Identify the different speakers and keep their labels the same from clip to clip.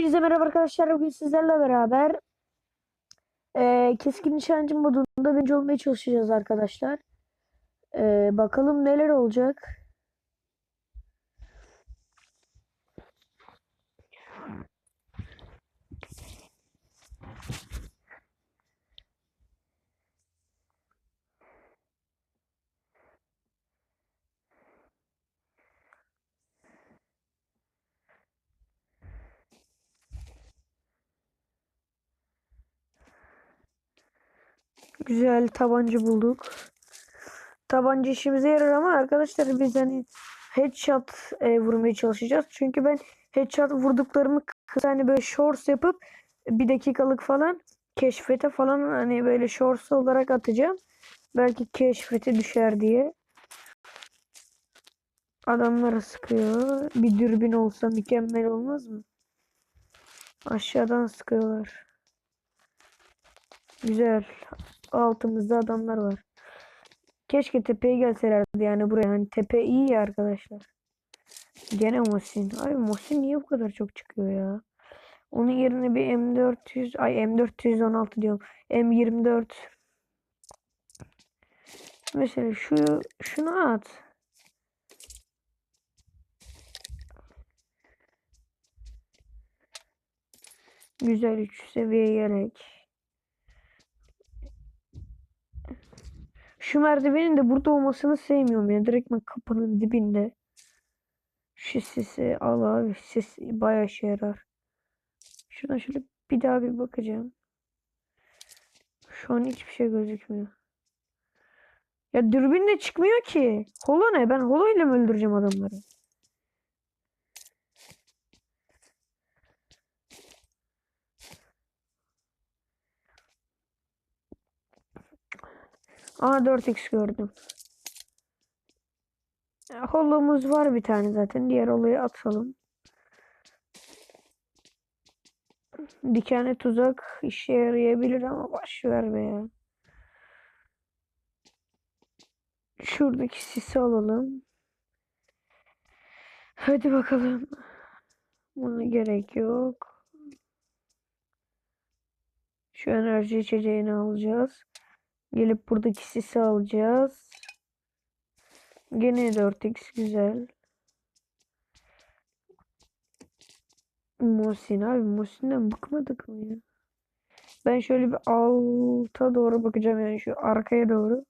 Speaker 1: Hepinize merhaba arkadaşlar. Bugün sizlerle beraber eee keskin nişancı modunda birinci olmaya çalışacağız arkadaşlar. Eee, bakalım neler olacak. Güzel tabanca bulduk. Tabanca işimize yarar ama arkadaşlar biz hani headshot e, vurmaya çalışacağız. Çünkü ben headshot vurduklarımı hani böyle shorts yapıp bir dakikalık falan keşfete falan hani böyle shorts olarak atacağım. Belki keşfete düşer diye. Adamlara sıkıyor. Bir dürbün olsa mükemmel olmaz mı? Aşağıdan sıkıyorlar. Güzel. Altımızda adamlar var. Keşke tepeye gelselerdi yani buraya. Hani tepe iyi ya arkadaşlar. Gene Mosin. Abi Mosin niye bu kadar çok çıkıyor ya? Onun yerine bir M400 ay M416 diyorum. M24 Mesela şu şunu at. Güzel 3 seviye yelek. Şu merdivenin de burada olmasını sevmiyorum ya. Direkt ben kapının dibinde. Şu sesi al abi. Ses bayağı işe yarar. Şuradan şöyle bir daha bir bakacağım. Şu an hiçbir şey gözükmüyor. Ya dürbün de çıkmıyor ki. Holo ne? Ben holo ile mi öldüreceğim adamları? Aa 4x gördüm. Ya, Holomuz var bir tane zaten. Diğer olayı atalım. Dikenli tuzak işe yarayabilir ama boş ver be ya. Şuradaki sisi alalım. Hadi bakalım. Buna gerek yok. Şu enerji içeceğini alacağız. Gelip buradaki sisi alacağız. Gene 4x güzel. Muhsin abi Muhsin'den bıkmadık mı ya? Ben şöyle bir alta doğru bakacağım yani şu arkaya doğru.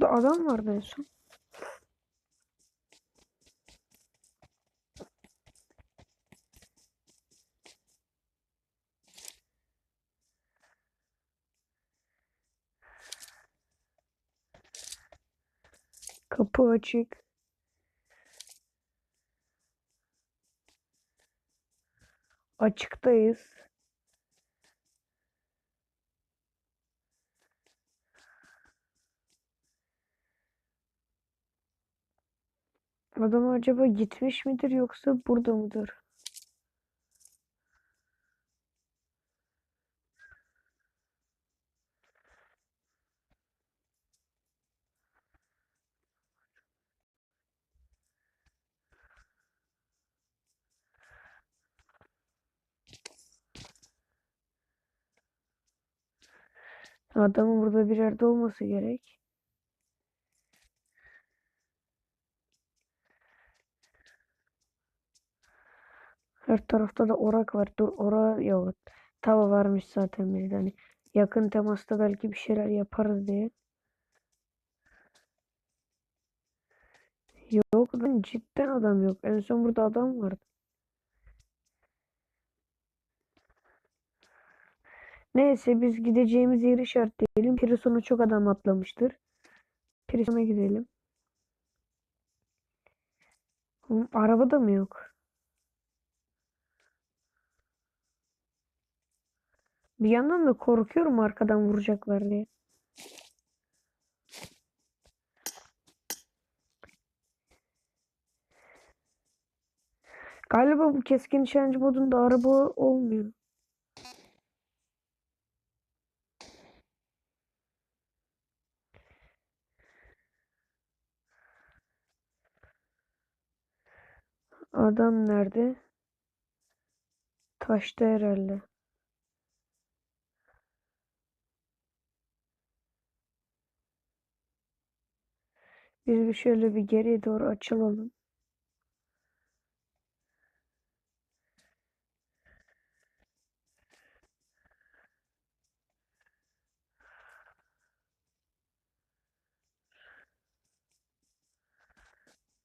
Speaker 1: Burada adam vardı en son. Kapı açık. Açıktayız. Adam acaba gitmiş midir yoksa burada mıdır? Adamın burada bir yerde olması gerek. Her tarafta da orak var. Dur orak yok. Tava varmış zaten bizde. Hani yakın temasta belki bir şeyler yaparız diye. Yok lan cidden adam yok. En son burada adam vardı. Neyse biz gideceğimiz yeri işaretleyelim. Prison'a çok adam atlamıştır. Prison'a gidelim. Araba da mı yok? Bir yandan da korkuyorum arkadan vuracaklar diye. Galiba bu keskin nişancı modunda araba olmuyor. Adam nerede? Taşta herhalde. Biz bir şöyle bir geriye doğru açılalım.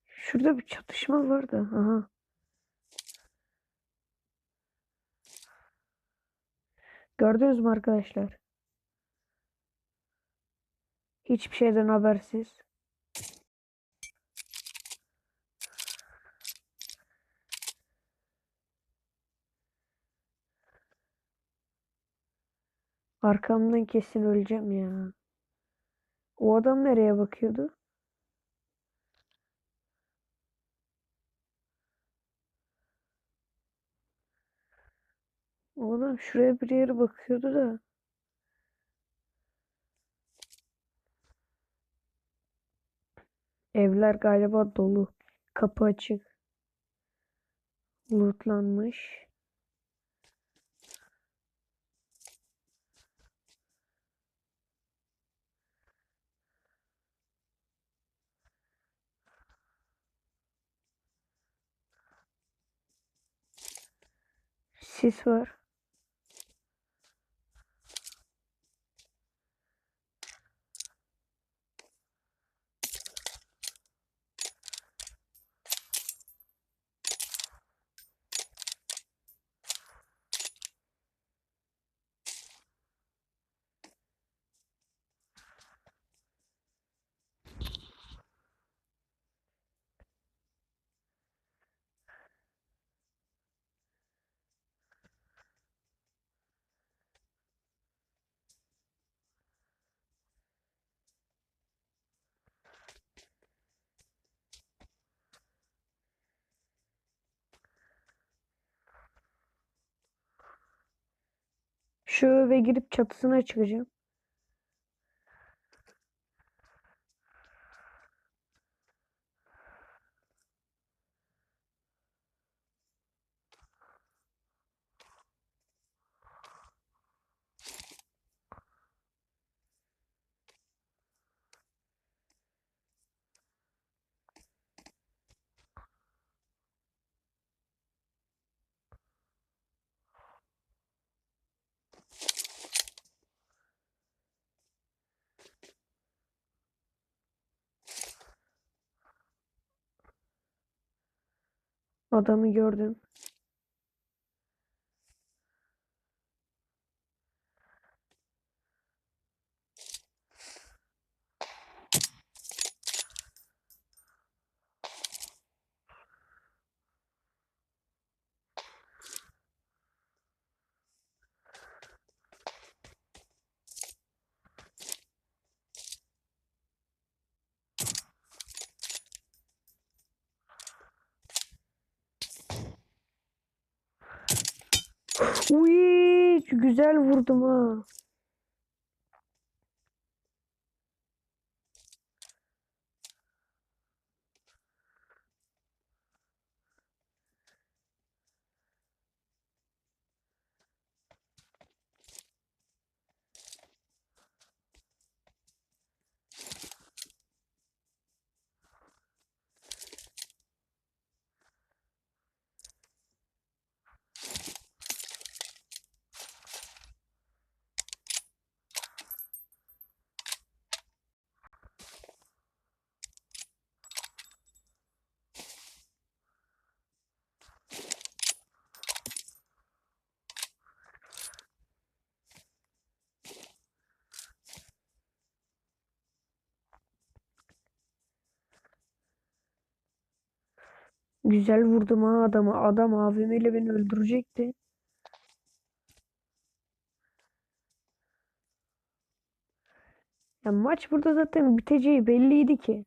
Speaker 1: Şurada bir çatışma vardı. Aha. Gördünüz mü arkadaşlar? Hiçbir şeyden habersiz. Arkamdan kesin öleceğim ya. O adam nereye bakıyordu? O adam şuraya bir yere bakıyordu da. Evler galiba dolu. Kapı açık. Lootlanmış. Sis var. Şu eve girip çatısına çıkacağım. Adamı gördüm. Uy, güzel vurdum ha. Güzel vurdum ha adamı. Adam AVM ile beni öldürecekti. Ya maç burada zaten biteceği belliydi ki.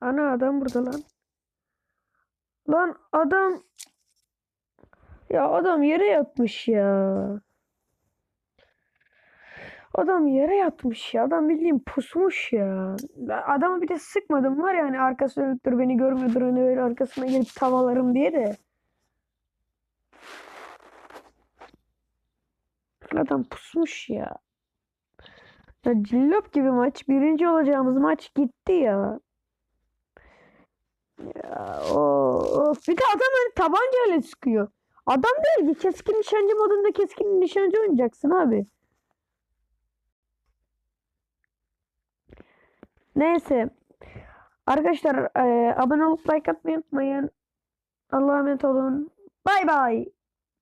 Speaker 1: Ana adam burada lan. Lan adam ya adam yere yatmış ya. Adam yere yatmış ya. Adam bildiğin pusmuş ya. Adamı bir de sıkmadım var ya hani arkası dönüktür beni görmüyordur hani böyle arkasına gelip tavalarım diye de. Adam pusmuş ya. Ya cillop gibi maç. Birinci olacağımız maç gitti ya. Ya of. Bir de adam hani tabancayla sıkıyor. Adam değil ki keskin nişancı modunda keskin nişancı oynayacaksın abi. Neyse. Arkadaşlar eee abone olup like atmayı unutmayın. Allah'a emanet olun. Bay bay.